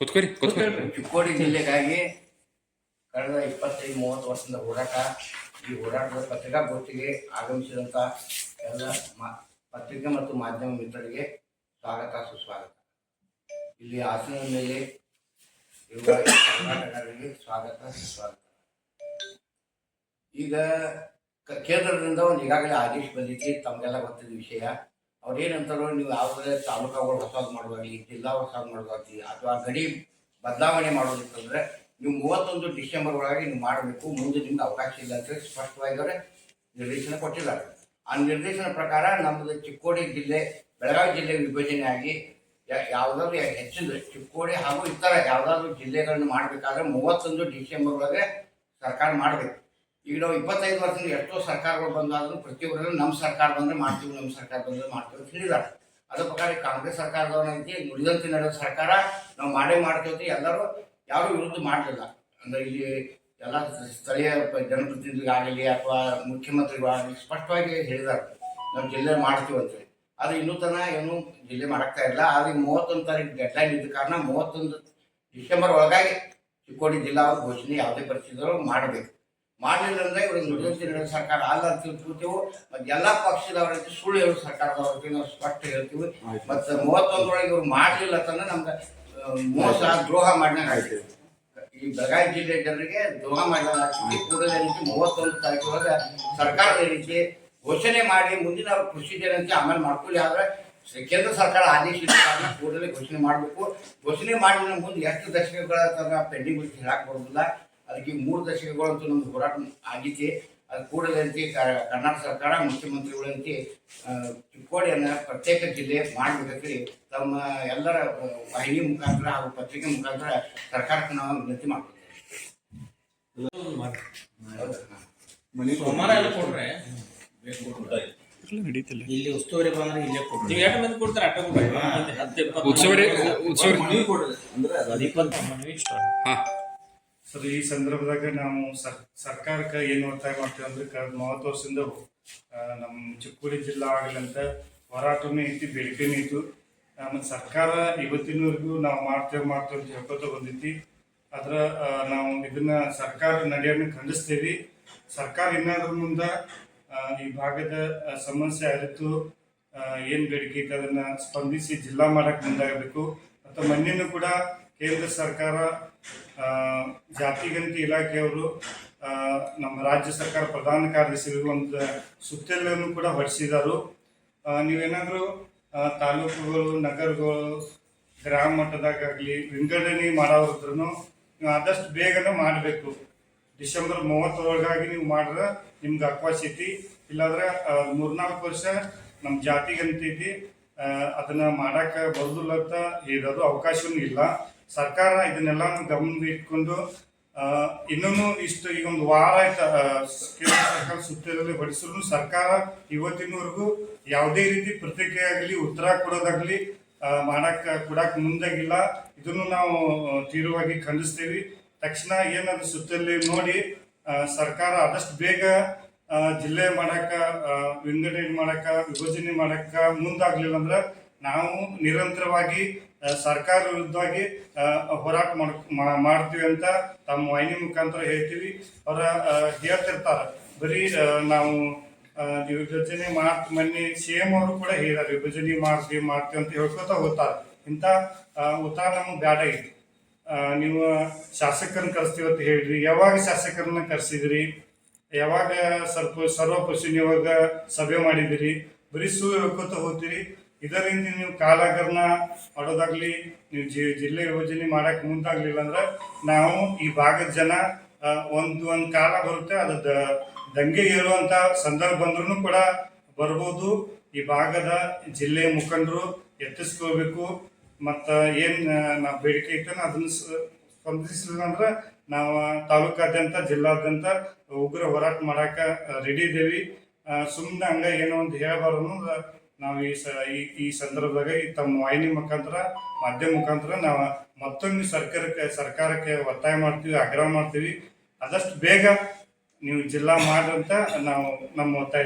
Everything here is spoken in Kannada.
ಕೂತ್ಕೋರಿ ಕೂತ್ಕೋರಿ ಚಿಕ್ಕೋಡಿ ಜಿಲ್ಲೆಗಾಗಿ ಕಳೆದ ಇಪ್ಪತ್ತೈದು ಮೂವತ್ತು ವರ್ಷದಿಂದ ಹೋರಾಟ ಈ ಹೋರಾಟದ ಪತ್ರಿಕಾಗೋಷ್ಠಿಗೆ ಆಗಮಿಸಿದಂತ ಎಲ್ಲ ಮಾ- ಪತ್ರಿಕೆ ಮತ್ತು ಮಾಧ್ಯಮ ಮಿತ್ರರಿಗೆ ಸ್ವಾಗತ ಸುಸ್ವಾಗತ. ಇಲ್ಲಿ ಹಾಸನದ ಮೇಲೆ ಇರುವ ಸ್ವಾಗತ ಸುಸ್ವಾಗತ. ಈಗ ಕೇಂದ್ರದಿಂದ ಒಂದು ಈಗಾಗಲೇ ಆದೇಶ ಬಂದಿತ್ತು ತಮಗೆಲ್ಲ ಗೊತ್ತಿದ್ದ ವಿಷಯ. ಅವ್ರು ಏನಂತಾರೋ ನೀವು ಯಾವುದೇ ತಾಲೂಕಾಗಳು ಹೊಸದು ಮಾಡುವಾಗಲಿ, ಜಿಲ್ಲಾ ಹೊಸದು ಮಾಡುವಾಗಲಿ, ಅಥವಾ ಗಡಿ ಬದಲಾವಣೆ ಮಾಡೋದಿತ್ತಂದ್ರೆ ನೀವು ಮೂವತ್ತೊಂದು ಡಿಸೆಂಬರ್ ಒಳಗೆ ನೀವು ಮಾಡಬೇಕು, ಮುಂದೆ ನಿಮ್ಗೆ ಅವಕಾಶ ಇಲ್ಲ ಅಂತ ಸ್ಪಷ್ಟವಾಗಿ ಅವರೇ ನಿರ್ದೇಶನ ಕೊಟ್ಟಿದ್ದಾರೆ. ಆ ನಿರ್ದೇಶನ ಪ್ರಕಾರ ನಮ್ಮದು ಚಿಕ್ಕೋಡಿ ಜಿಲ್ಲೆ, ಬೆಳಗಾವಿ ಜಿಲ್ಲೆ ವಿಭಜನೆಯಾಗಿ ಯಾವುದಾದ್ರು ಹೆಚ್ಚಿನ ಚಿಕ್ಕೋಡಿ ಹಾಗೂ ಇತರ ಯಾವುದಾದ್ರೂ ಜಿಲ್ಲೆಗಳನ್ನು ಮಾಡಬೇಕಾದ್ರೆ ಮೂವತ್ತೊಂದು ಡಿಸೆಂಬರ್ ಒಳಗೆ ಸರ್ಕಾರ ಮಾಡಬೇಕು. ಈಗ ನಾವು ಇಪ್ಪತ್ತೈದು ವರ್ಷದಿಂದ ಎಷ್ಟೋ ಸರ್ಕಾರಗಳು ಬಂದಾದರೂ ಪ್ರತಿಯೊಬ್ಬರಲ್ಲೂ ನಮ್ಮ ಸರ್ಕಾರ ಬಂದರೆ ಮಾಡ್ತೀವಿ, ನಮ್ಮ ಸರ್ಕಾರ ಬಂದರೆ ಮಾಡ್ತೀವಿ ಅಂತ ಹೇಳಿದ್ದಾರೆ. ಅದ್ರ ಪ್ರಕಾರ ಕಾಂಗ್ರೆಸ್ ಸರ್ಕಾರದವರಂತೆ ನುಡಿದಂತೆ ನಡೆದ ಸರ್ಕಾರ, ನಾವು ಮಾಡೇ ಮಾಡ್ತೀವಿ ಎಲ್ಲರೂ ಯಾರೂ ವಿರುದ್ಧ ಮಾಡಲಿಲ್ಲ. ಅಂದರೆ ಇಲ್ಲಿ ಎಲ್ಲ ಸ್ಥಳೀಯ ಜನಪ್ರತಿನಿಧಿಗಳಾಗಲಿ ಅಥವಾ ಮುಖ್ಯಮಂತ್ರಿಗಳಾಗಲಿ ಸ್ಪಷ್ಟವಾಗಿ ಹೇಳಿದ್ದಾರೆ. ನಾವು ಜಿಲ್ಲೆ ಮಾಡ್ತೀವಿ ಅಂತೇಳಿ ಆದರೆ ಇನ್ನೂ ತನಕ ಏನು ಜಿಲ್ಲೆ ಮಾಡಕ್ತಾ ಇಲ್ಲ. ಆದರೆ ಮೂವತ್ತೊಂದು ತಾರೀಕು ಡೆಡ್ಲೈನ್ ಇದ್ದ ಕಾರಣ ಮೂವತ್ತೊಂದು ಡಿಸೆಂಬರ್ ಒಳಗಾಗಿ ಚಿಕ್ಕೋಡಿ ಜಿಲ್ಲಾ ಘೋಷಣೆ ಯಾವುದೇ ಪರಿಸ್ಥಿತಿಗಳು ಮಾಡಬೇಕು. ಮಾಡಲಿಲ್ಲ ಅಂದ್ರೆ ಇವ್ರಿಗೆ ಮುಖ್ಯಮಂತ್ರಿ ನಡೆದ ಸರ್ಕಾರ ಅಲ್ಲ ಅಂತ ತಿಳ್ಕೊತೀವಿ ಮತ್ತೆ ಎಲ್ಲಾ ಪಕ್ಷದವರಿಗೆ ಸುಳ್ಳು ಹೇಳೋ ಸರ್ಕಾರದವ್ರಿಗೆ ನಾವು ಸ್ಪಷ್ಟ ಹೇಳ್ತೀವಿ. ಮತ್ತೆ ಮೂವತ್ತೊಂದರೊಳಗೆ ಇವ್ರು ಮಾಡಲಿಲ್ಲ ಅಂತಂದ್ರೆ ನಮ್ಗೆ ಮೋಸ ದ್ರೋಹ ಮಾಡಿದಂಗೆ ಆಯ್ತು. ಈ ಬೆಳಗಾವಿ ಜಿಲ್ಲೆ ಜನರಿಗೆ ದ್ರೋಹ ಮಾಡಿದಂಗೆ ಕೂಡಲೇ ರೀತಿ ಮೂವತ್ತೊಂದು ತಾರೀಕು ಒಳಗೆ ಸರ್ಕಾರದ ರೀತಿ ಘೋಷಣೆ ಮಾಡಿ ಮುಂದಿನ ಪ್ರೊಸೀಜರ್ ಅಂತ ಆಮೇಲೆ ಮಾಡ್ಕೊಳ್ಳಿ. ಆದ್ರೆ ಕೇಂದ್ರ ಸರ್ಕಾರ ಆದೇಶ ಕಾರಣ ಕೂಡಲೇ ಘೋಷಣೆ ಮಾಡಬೇಕು. ಘೋಷಣೆ ಮಾಡಿದ ಮುಂದೆ ಎಷ್ಟು ದಶಕಗಳ ತನಕ ಪೆಂಡಿಂಗ್ ಹೇಳಕ್ ಬರೋದಿಲ್ಲ ಅದಕ್ಕೆ ಮೂರು ದಶಕಗಳಂತೂ ನಮ್ದು ಹೋರಾಟ ಆಗಿದೆ ಅದು ಕೂಡಲಂತೆ ಕರ್ನಾಟಕ ಸರ್ಕಾರ ಮುಖ್ಯಮಂತ್ರಿಗಳಂತೆ ಚಿಕ್ಕೋಡಿಯನ್ನು ಪ್ರತ್ಯೇಕ ಜಿಲ್ಲೆ ಮಾಡಬೇಕಂತೇಳಿ ತಮ್ಮ ಎಲ್ಲರ ವಾಹಿನಿ ಮುಖಾಂತರ ಹಾಗೂ ಪತ್ರಿಕೆ ಮುಖಾಂತರ ಸರ್ಕಾರಕ್ಕೆ ನಾವು ವಿನಂತಿ ಮಾಡ್ತೀವಿ. ಇಲ್ಲಿ ಉಸ್ತುವಾರಿ ಬಂದ್ರೆ ಇಲ್ಲೇ ಕೊಡ್ರಿ ನೀವು ಎಷ್ಟು ಮಂದಿ ಕೊಡ್ತಾರೆ? ಅಟ್ಟ ಕೊಡ್ರಿ ಹತ್ತು ಇಪ್ಪತ್ತು ಮನವಿ ಅಂದ್ರೆ ಇಪ್ಪತ್ತು ಮನವಿ ಹಾ. ಸರ್, ಈ ಸಂದರ್ಭದಾಗ ನಾವು ಸರ್, ಸರ್ಕಾರಕ್ಕೆ ಏನು ಒತ್ತಾಯ ಮಾಡ್ತೇವೆ ಅಂದ್ರೆ ಕಳೆದ ಮೂವತ್ತು ವರ್ಷದಿಂದ ನಮ್ಮ ಚಿಕ್ಕೋಡಿ ಜಿಲ್ಲಾ ಆಗಲಂತ ಹೋರಾಟನೂ ಐತಿ, ಬೇಡಿಕೆನೂ ಇತ್ತು ಆಮೇಲೆ ಸರ್ಕಾರ ಇವತ್ತಿನವರೆಗೂ ನಾವು ಮಾಡ್ತೇವೆ ಮಾಡ್ತೇವೆ ಅಂತ ಹೇಳ್ಕೊತ ಬಂದೈತಿ ಅದ್ರ ನಾವು ಇದನ್ನ ಸರ್ಕಾರ ನಡೆಯನ್ನ ಖಂಡಿಸ್ತೇವಿ. ಸರ್ಕಾರ ಇನ್ನಾದ್ರ ಮುಂದ ಈ ಭಾಗದ ಸಮಸ್ಯೆ ಅರಿತು ಏನು ಬೇಡಿಕೆ ಐತೆ ಅದನ್ನ ಸ್ಪಂದಿಸಿ ಜಿಲ್ಲಾ ಮಾಡಕ್ ಮುಂದಾಗಬೇಕು. ಮತ್ತು ಮಣ್ಣಿನ ಕೂಡ ಕೇಂದ್ರ ಸರ್ಕಾರ ಜಾತಿಗಂತಿ ಇಲಾಖೆಯವರು ನಮ್ಮ ರಾಜ್ಯ ಸರ್ಕಾರ ಪ್ರಧಾನ ಕಾರ್ಯದರ್ಶಿಗಳಿಗೆ ಒಂದು ಸುತ್ತೋಲೆಯನ್ನು ಕೂಡ ಹೊರಡಿಸಿದರು ನೀವೇನಾದರೂ ತಾಲೂಕುಗಳು, ನಗರಗಳು, ಗ್ರಾಮ ಮಟ್ಟದಾಗಲಿ ವಿಂಗಡಣೆ ಮಾಡೋದ್ರೂ ನೀವು ಆದಷ್ಟು ಬೇಗನೆ ಮಾಡಬೇಕು. ಡಿಸೆಂಬರ್ ಮೂವತ್ತರೊಳಗಾಗಿ ನೀವು ಮಾಡಿದ್ರೆ ನಿಮ್ಗೆ ಅವಕಾಶ ಐತಿ. ಇಲ್ಲಾಂದ್ರೆ ಮೂರ್ನಾಲ್ಕು ವರ್ಷ ನಮ್ಮ ಜಾತಿಗಂತೈತಿ ಅದನ್ನ ಮಾಡಾಕ ಬರುದಿಲ್ಲ ಅಂತ ಹೇಳೋದು ಅವಕಾಶವೂ ಇಲ್ಲ. ಸರ್ಕಾರ ಇದನ್ನೆಲ್ಲ ಗಮನ ಇಟ್ಕೊಂಡು ಇನ್ನೂ ಇಷ್ಟು ಈಗ ಒಂದು ವಾರ ಆಯ್ತು ಕೇಂದ್ರ ಸರ್ಕಾರ ಸುತ್ತೋಲೆ ಹೊಡಿಸಿದ್ರು ಸರ್ಕಾರ ಇವತ್ತಿನವರೆಗೂ ಯಾವುದೇ ರೀತಿ ಪ್ರತಿಕ್ರಿಯೆ ಆಗಲಿ ಉತ್ತರ ಕೊಡೋದಾಗಲಿ ಮಾಡಕ್ಕೆ ಕೊಡಕ್ಕೆ ಕೊಡಾಕ್ ಮುಂದಾಗಿಲ್ಲ. ಇದನ್ನು ನಾವು ತೀವ್ರವಾಗಿ ಖಂಡಿಸ್ತೇವೆ. ತಕ್ಷಣ ಏನದು ಸುತ್ತಲ್ಲಿ ನೋಡಿ ಸರ್ಕಾರ ಆದಷ್ಟು ಬೇಗ ಜಿಲ್ಲೆ ಮಾಡಕ್ಕ ವಿಂಗಡಣೆ ಮಾಡಕ್ಕ ವಿಭಜನೆ ಮಾಡಕ್ಕ ಮುಂದಾಗ್ಲಿಲ್ಲ ಅಂದ್ರೆ ನಾವು ನಿರಂತರವಾಗಿ ಸರ್ಕಾರ ವಿರುದ್ಧವಾಗಿ ಹೋರಾಟ ಮಾಡ್- ಮಾಡ್ತೀವಿ ಅಂತ ತಮ್ಮ ವಾಹಿನಿ ಮುಖಾಂತರ ಹೇಳ್ತೀವಿ. ಅವರ ಹೇಳ್ತಿರ್ತಾರೆ. ಬರೀ ನಾವು ವಿಭಜನೆ ಮಾಡ್, ಮೊನ್ನೆ ಸಿಎಂ ಅವರು ಕೂಡ ಹೇಳಿದಾರೆ ವಿಭಜನೆ ಮಾಡ್ತೀವಿ ಮಾಡ್ತೀವಿ ಅಂತ ಹೇಳ್ಕೊತ ಹೋಗ್ತಾರೆ. ಇಂಥ ಉತ್ತರ ನಮ್ಗೆ ಬ್ಯಾಡ ಐತಿ ನೀವು ಶಾಸಕರನ್ನ ಕರೆಸ್ತೀವಿ ಅಂತ ಹೇಳ್ರಿ ಯಾವಾಗ ಶಾಸಕರನ್ನ ಕರೆಸಿದ್ರಿ? ಯಾವಾಗ ಸರ್ಪ ಸರ್ವಪಕ್ಷ ಸಭೆ ಮಾಡಿದಿರಿ? ಬರೀ ಸು ಹೇಳ್ಕೊತ ಹೋಗ್ತೀರಿ. ಇದರಿಂದ ನೀವು ಕಾಲಗರ್ನ ಮಾಡೋದಾಗ್ಲಿ, ನೀವು ಜಿ- ಜಿಲ್ಲೆ ಯೋಜನೆ ಮಾಡಕ್ ಮುಂದಾಗ್ಲಿಲ್ಲ ಅಂದ್ರೆ ನಾವು ಈ ಭಾಗದ ಜನ ಒಂದು ಒಂದು ಕಾಲ ಬರುತ್ತೆ, ಅದು ದಂಗೆ ಏರುವಂತ ಸಂದರ್ಭ ಬಂದ್ರೂ ಕೂಡ ಬರ್ಬೋದು. ಈ ಭಾಗದ ಜಿಲ್ಲೆ ಮುಖಂಡರು ಎತ್ತಿಸ್ಕೋಬೇಕು ಮತ್ತ ಏನ್ ನಾವು ಬೇಡಿಕೆ ಐತನ ಅದನ್ನ ಸ್ಪಂದಿಸಲಿಲ್ಲ ಅಂದ್ರೆ ನಾವು ತಾಲೂಕಾದ್ಯಂತ, ಜಿಲ್ಲಾದ್ಯಂತ ಉಗ್ರ ಹೋರಾಟ ಮಾಡಾಕ ರೆಡಿ ಇದೇವಿ. ಸುಮ್ಮನೆ ಹಂಗ ಏನೋ ಒಂದು ಹೇಳಬಾರ್ದು ನಾವು ಈ ಸ ಈ- ಈ ಸಂದರ್ಭದಾಗ ಈ ತಮ್ಮ ವಾಹಿನಿ ಮುಖಾಂತರ, ಮಾಧ್ಯಮ ಮುಖಾಂತರ ನಾವು ಮತ್ತೊಮ್ಮೆ ಸರ್ಕಾರಕ್ಕೆ ಸರ್ಕಾರಕ್ಕೆ ಒತ್ತಾಯ ಮಾಡ್ತೀವಿ, ಆಗ್ರಹ ಮಾಡ್ತೀವಿ. ಆದಷ್ಟು ಬೇಗ ನೀವು ಜಿಲ್ಲಾ ಮಾಡ್ರಂತ ನಾವು ನಮ್ಮ ಒತ್ತಾಯ